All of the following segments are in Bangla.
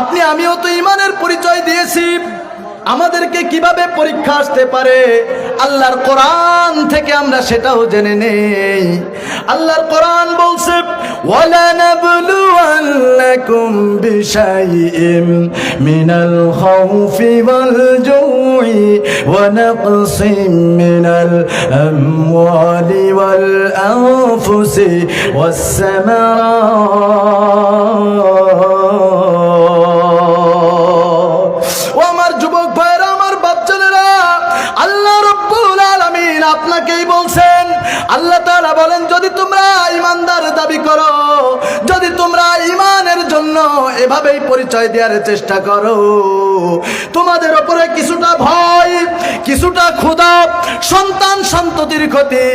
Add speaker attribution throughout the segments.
Speaker 1: আপনি, আমিও তো ইমানের পরিচয় দিয়েছি। আমাদেরকে কীভাবে পরীক্ষা আসতে পারে? আল্লাহর কোরআন থেকে আমরা সেটাও জেনে নেই। আল্লাহর কোরআন বলছে ওয়ালা নাবলুয়ান্নাকুম বিশাইইম মিনাল খাউফি ওয়াল জুই ওয়া নাকসিম মিনাল আমওয়ালি বলেন যদি তোমরা ইমানদার দাবি করো যদি তোমরা ইমানের জন্য এভাবেই পরিচয় দেওয়ার চেষ্টা করো। তোমাদের ওপরে কিছুটা ভয়, কিছুটা ক্ষুধা, সন্তান সন্ততির ক্ষতি,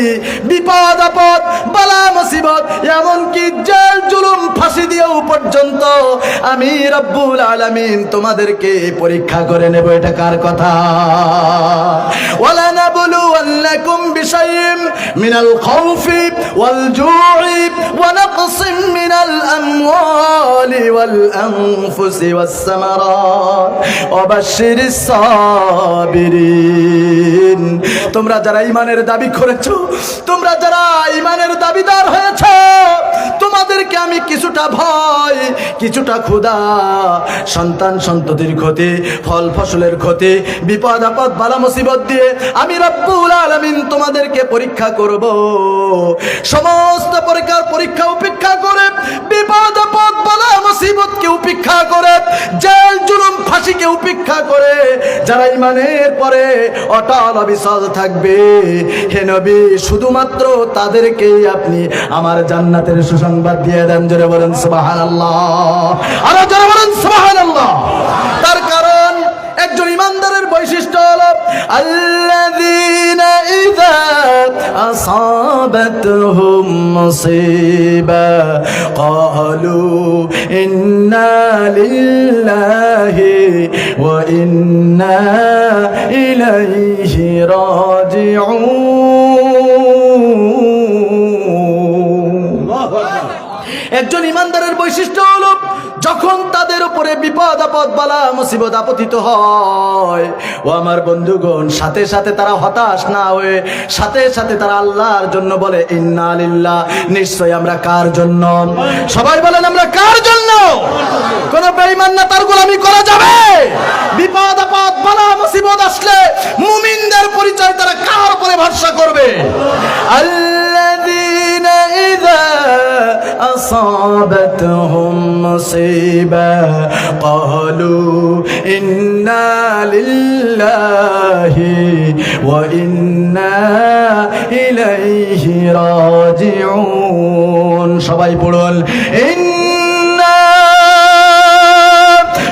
Speaker 1: বিপদ, আপদ, বালা মুসিবত, এমনকি জেল, জুলুম, ফাঁসি দিয়েও পর্যন্ত আমি রব্বুল আলামিন তোমাদেরকে পরীক্ষা করে নেব, এটা কার কথা? ওয়ালা নাবলুওয়ান্নাকুম বিশাইইম মিনাল খাউফি ওয়াল জু'i ওয়াল আনফুসি ওয়াস সামারাত ওয়া বাশশিরিস সাবিরিন তোমরা যারা ঈমানের দাবি করেছ, তোমরা যারা ঈমানের দাবিদার হয়েছো, তোমাদেরকে আমি কিছুটা ভয়, কিছুটা ক্ষুধা, সন্তান সন্ততির ক্ষতি, ফল ফসলের ক্ষতি, বিপদ আপদ, বালা মুসিবত দিয়ে আমি রব্বুল আলামিন তোমাদেরকে পরীক্ষা করব। সমস্ত পরীক্ষার পরীক্ষা উপেক্ষা করে, বিপদ আপদ বালা মুসিবতকে উপেক্ষা করে, জেল, জুলুম, ফাঁসিকে উপেক্ষা করে, যারা ইমানের পরে অটল অবিচল থাকবে। হে নবী, শুধুমাত্র তাদেরকেই আপনি আমার জান্নাতের সুসংবাদ দিয়ে দেন। জোরে বলেন, সুবহানাল্লাহ। আরও জোরে বলেন, সুবহানাল্লাহ তার কারণ একজন ইমানদারের বৈশিষ্ট্য হলো ইন্না লিল্লাহি ওয়া ইন্না ইলাইহি একজন ইমানদারের বৈশিষ্ট্য হলো যখন উপরে বিপদ আপদ, বালা মুসিবত আপতিত হয়। ও আমার বন্ধুগণ, সাথে সাথে তারা হতাশ না হয়ে, সাথে সাথে তারা আল্লাহর জন্য বলে, ইন্না লিল্লাহ নিশ্চয় আমরা কার জন্য? সবাই বলেন, আমরা কার জন্য? কোন বেঈমান না, তার গোলামি করা যাবে? বিপদ আপদ, বালা মুসিবত আসলে মুমিনদের পরিচয় তারা কার উপরে ভরসা করবে? আল্লাযীনা أصابتهم مصيبة قالوا إنا لله وإنا إليه راجعون সবাই পড়ুন إنا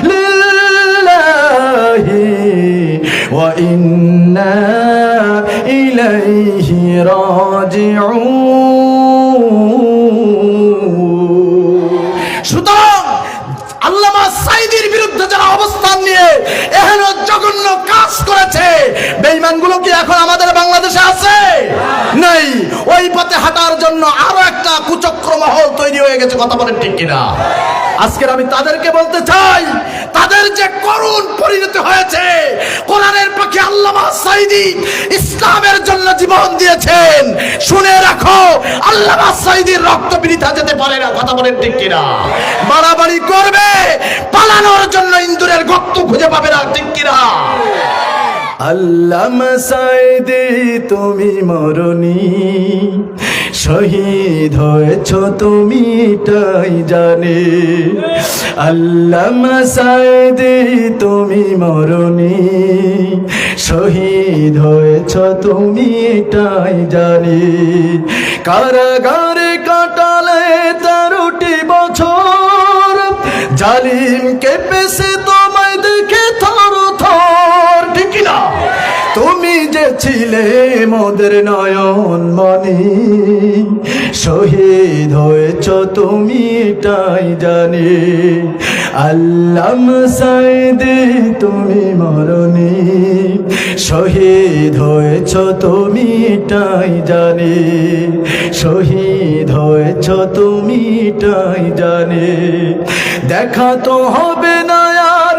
Speaker 1: لله وإنا إليه راجعون জঘন্য কাজ করেছে। বেঈমানগুলো কি এখন আমাদের বাংলাদেশে আছে? নেই। ওই পথে হাঁটার জন্য আরও একটা কুচক্র মহল তৈরি হয়ে গেছে, কথা বলেন ঠিক কিনা? আজকের আমি তাদেরকে বলতে চাই, তাদের যে করুণ পরিণতি হয়েছে, কোরআনের পক্ষে আল্লামা সাইদি ইসলামের জন্য জীবন দিয়েছেন। শুনে রাখো। আল্লামা সাইদির রক্ত বৃথা যেতে পারে না, কথা বলেন ঠিক কিনা? বাড়াবাড়ি করবে, পালানোর জন্য ইন্দুরের গর্ত খুঁজে পাবে না, ঠিক কিনা? আল্লামা সাইদি, তুমি মরণি। শহীদ হয়েছ তুমি, এটাই জানে। আল্লামা সাইদি, তুমি মরণি। শহীদ হয়েছ তুমি এটাই জানি। কারাগারে কাটালে তেরোটি বছর। জালিম কেঁপেছে তোমায় দেখে থর থর। ঠিক না তুমি যে ছিলে মোদের নয়ন মনি শহীদ হয়েছ তুমি এটাই জানি। আল্লাম সাইদে, তুমি মরণি। শহীদ হয়েছ তুমি টাই জানি। শহীদ হয়েছ তুমি টাই জানি। দেখা তো হবে না আর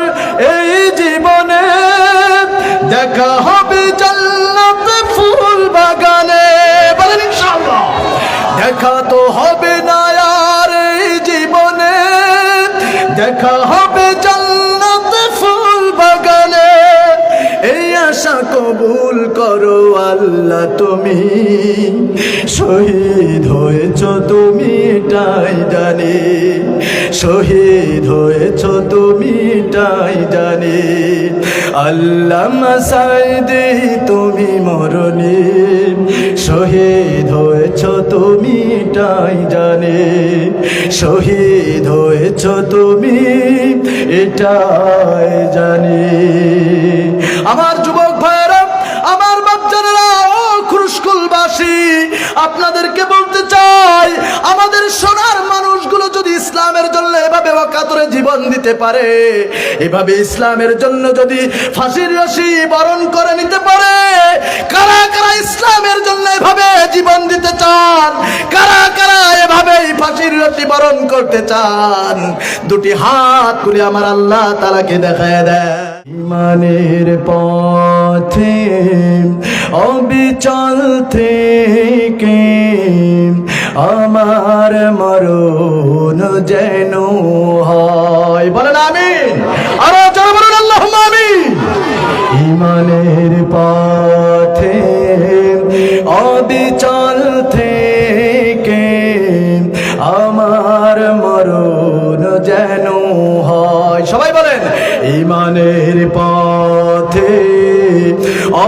Speaker 1: এই জীবনে। দেখা হবে জান্নাতে ফুল বাগানে। বলেন দেখা তো হবে দেখা হবে জান্নাতে ফুল বাগানে এই আশা কবুল করো আল্লাহ তুমি। শহীদ হয়েছ তুমি টাই জানি। শহীদ হয়েছ তুমি টাই জানি। আল্লাহ মাসাইদি তুমি মরণি। শহীদ হয়েছ তুমি টাই জানে। শহীদ হয়েছ তুমি, এটাই জানি। আমার যুবক ভাইয়েরা খুরুশকুলবাসী আপনাদেরকে বলতে চাই, আমাদের সোনার মানুষগুলো যদি ইসলামের জন্য এভাবে অকাতরে জীবন দিতে পারে, এভাবে ইসলামের জন্য যদি ফাঁসির রশি বরণ করে নিতে পারে, কারা কারা ইসলামের জন্য এভাবে জীবন দিতে চান, কারা কারা এভাবে ফাঁসির রশি বরণ করতে চান, দুটি হাত তুলে আমার আল্লাহ তালাকে দেখায় দেয় ইমানের পথে অবিচল থেকে আমার মরণ যেন হয়। বলেন আমি আরও জোরে বলুন আল্লাহ আমি ইমানের পথে অবিচল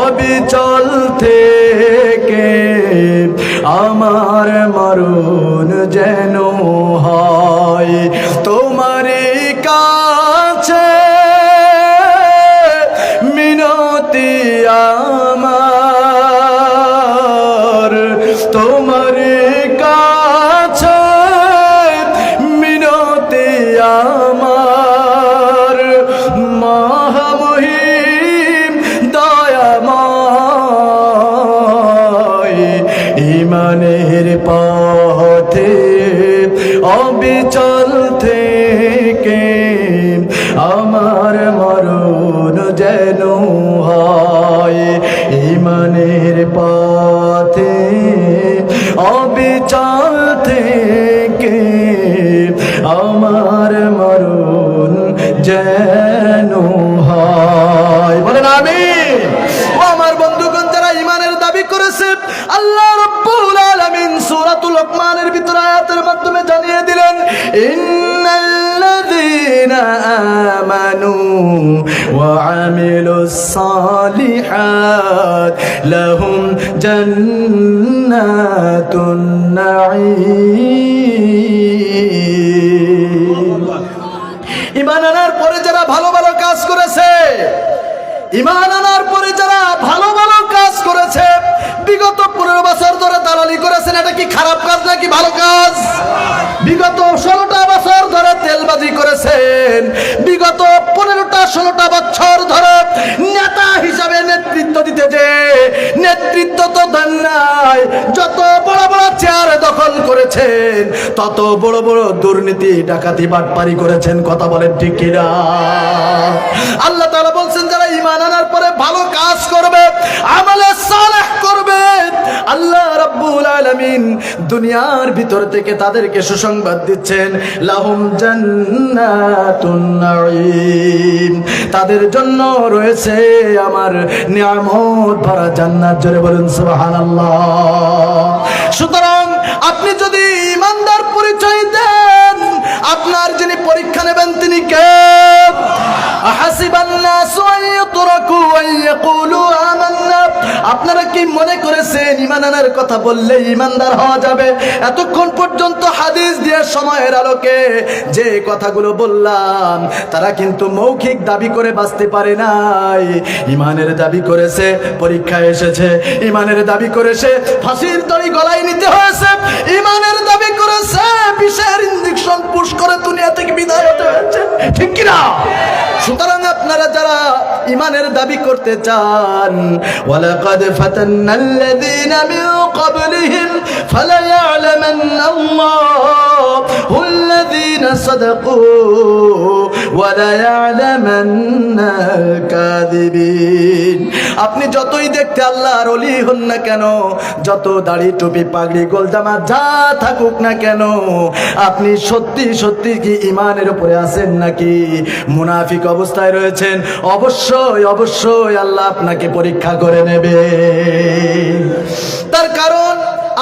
Speaker 1: অবিচল থেকে আমার মরণ যেন অবিচল থেকে লোকমানের ভিতর আয়াতের মাধ্যমে জানিয়ে দিলেন ইন্নাল্লাযীনা আমানু ওয়া আমিলুস সালিহাত লাহুম জান্নাতুন নাঈম ইমান আনার পরে যারা ভালো ভালো কাজ করেছে ইমান আনার পরে যারা ভালো ভালো কাজ করেছে, বিগত পনেরো বছর ধরে দালালি করেছেন, এটা কি খারাপ কাজ নাকি ভালো কাজ? বিগত ষোলোটা বছর ধরে তেলবাজি করেছেন, বিগত পনেরোটা, ষোলোটা বছর ধরে নেতা হিসাবে নেতৃত্ব দিতে যে নেতৃত্ব তো দেন নাই। যত বড় বড় চেয়ার দখল করেছেন, তত বড় বড় দুর্নীতি, ডাকাতি, বাটপারি করেছেন, কথা বলেন ঠিক কিনা? আল্লাহ তাআলা ভালো কাজ করবে, আমলে সালেহ করবে। আল্লাহ রাব্বুল আলামিন দুনিয়ার ভিতর থেকে তাদেরকে সুসংবাদ দিচ্ছেন, লাহুম জান্নাতুন নাঈম। তাদের জন্য রয়েছে আমার নিয়ামত ভরা জান্নাত, জোরে বলুন সুবহানাল্লাহ। সুতরাং আপনি যদি ইমানদার পরিচয় দেন, আপনার যিনি পরীক্ষা নেবেন তিনি কে? আপনারা কি মনে করেছেন ইমান আনার কথা বললে ইমানদার হওয়া যাবে? এতক্ষণ পর্যন্ত হাদিস দিয়ে সময়ের আলোকে যে কথাগুলো বললাম, তারা কিন্তু মৌখিক দাবি করে বাঁচতে পারে নাই। ইমানের দাবি করেছে, পরীক্ষায় এসেছে। ইমানের দাবি করেছে, ফাঁসির দড়ি গলায় নিতে হয়েছে। ইমানের দাবি করেছে, বিষের ইঞ্জেকশন পুশ করে দুনিয়া থেকে বিদায় হতে হয়েছে। ঠিক কিনা? সুতরাং আপনারা যারা ইমানের দাবি করতে চান। ওয়ালাকাদ ফাতান্নাল্লাযীনা মিন ক্বাবলিহিম ফালায়ালামান্না আল্লাহু الذين صدقوا ولا يعلمن الكاذبين আপনি যতই দেখতে আল্লাহর অলি হন না কেন যত দাড়ি টুপি পাগড়ি গোলজামা যা থাকুক না কেন আপনি সত্যি সত্যি কি ইমানের উপরে আছেন নাকি মুনাফিক অবস্থায় রয়েছেন অবশ্যই অবশ্যই আল্লাহ আপনাকে পরীক্ষা করে নেবে তার কারণ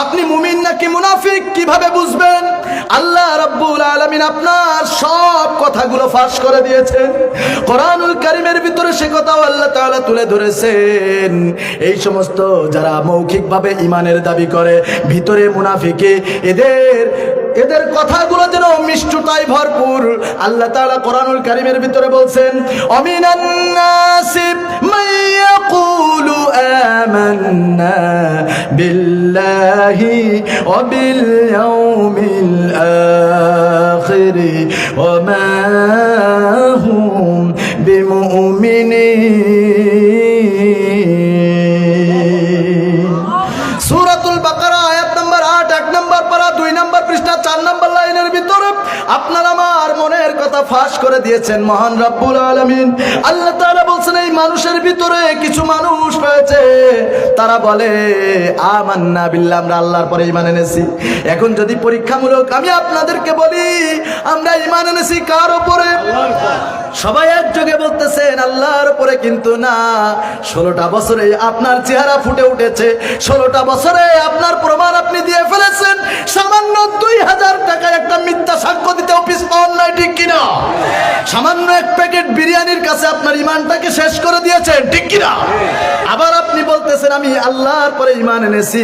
Speaker 1: আপনি মুমিন নাকি মুনাফিক কিভাবে বুঝবেন আল্লাহ রাব্বুল আলামিন আপনার সব কথাগুলো ফাঁস করে দিয়েছেন। কোরআনুল কারিমের ভিতরে সে কথাও আল্লাহ তাআলা তুলে ধরেছেন। এই সমস্ত যারা মৌখিকভাবে ইমানের দাবি করে, ভিতরে মুনাফিকে এদের এদের কথাগুলো যেন মিষ্টতায় ভরপুর। আল্লাহ তাআলা কোরআনুল কারিমের ভিতরে বলছেন, অমিনান নাসিব মাইয়াকুলু আমান্না বিল্লাহি ওয়া বিল ইয়াউমিল আখির ওয়া মা মনের ফাঁস করে দিয়েছেন, মহান রাব্বুল আলমিন। আল্লাহ তালা বলছেন, এই মানুষের ভিতরে কিছু মানুষ রয়েছে। তারা বলে, আমান্না বিল্লা আমরা আল্লাহর পরে ইমান এনেছি। এখন যদি পরীক্ষামূলক আমি আপনাদেরকে বলি, আমরা ইমান এনেছি কার উপরে? সবাই একযোগে বলতেছেন, আল্লাহর উপরে কিন্তু না। ষোলোটা বছরে আপনার চেহারা ফুটে উঠেছে, ষোলোটা বছরে আপনার প্রমাণ আপনি দিয়ে ফেলেছেন। সামান্য দুই হাজার টাকায় একটা মিথ্যা সাক্ষ্য দিতে অফিস পাওয়ার নয়, ঠিক কিনা? সামান্য এক প্যাকেট বিরিয়ানির কাছে আপনার ইমানটাকে শেষ করে দিয়েছেন, ঠিক কিনা? আবার আপনি বলতেছেন, আমি আল্লাহর পরে ইমান এনেছি।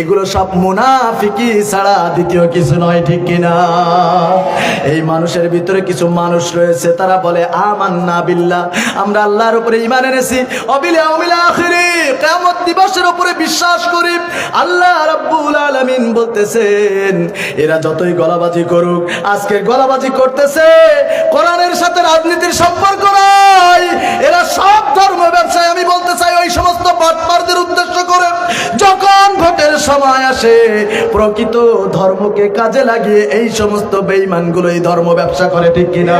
Speaker 1: এগুলো সব মুনাফিকি ছাড়া দ্বিতীয় কিছু নয়, ঠিক কিনা? এই মানুষের ভিতরে কিছু মানুষ রয়েছে তারা বলে, আমান্না বিল্লাহ। আমরা আল্লাহর উপরে ইমান এনেছি। অবিলে অমিলে আখিরি কেমন দিবসের উপরে বিশ্বাস করি। আল্লাহ আলামিন বলতেছেন, এরা যতই গলাবাজি করুক, আজকে গলাবাজি করতেছে, কোরআনের সাথে রাজনীতির সম্পর্ক নাই। এরা সব ধর্ম ব্যবসায়, আমি বলতে চাই ওই সমস্ত বাটপারদের উদ্দেশ্য করে, যখন ভোটের সময় আসে, প্রকৃত ধর্মকে কাজে লাগিয়ে এই সমস্ত বেঈমানগুলো এই ধর্ম ব্যবসা করে, ঠিক কিনা?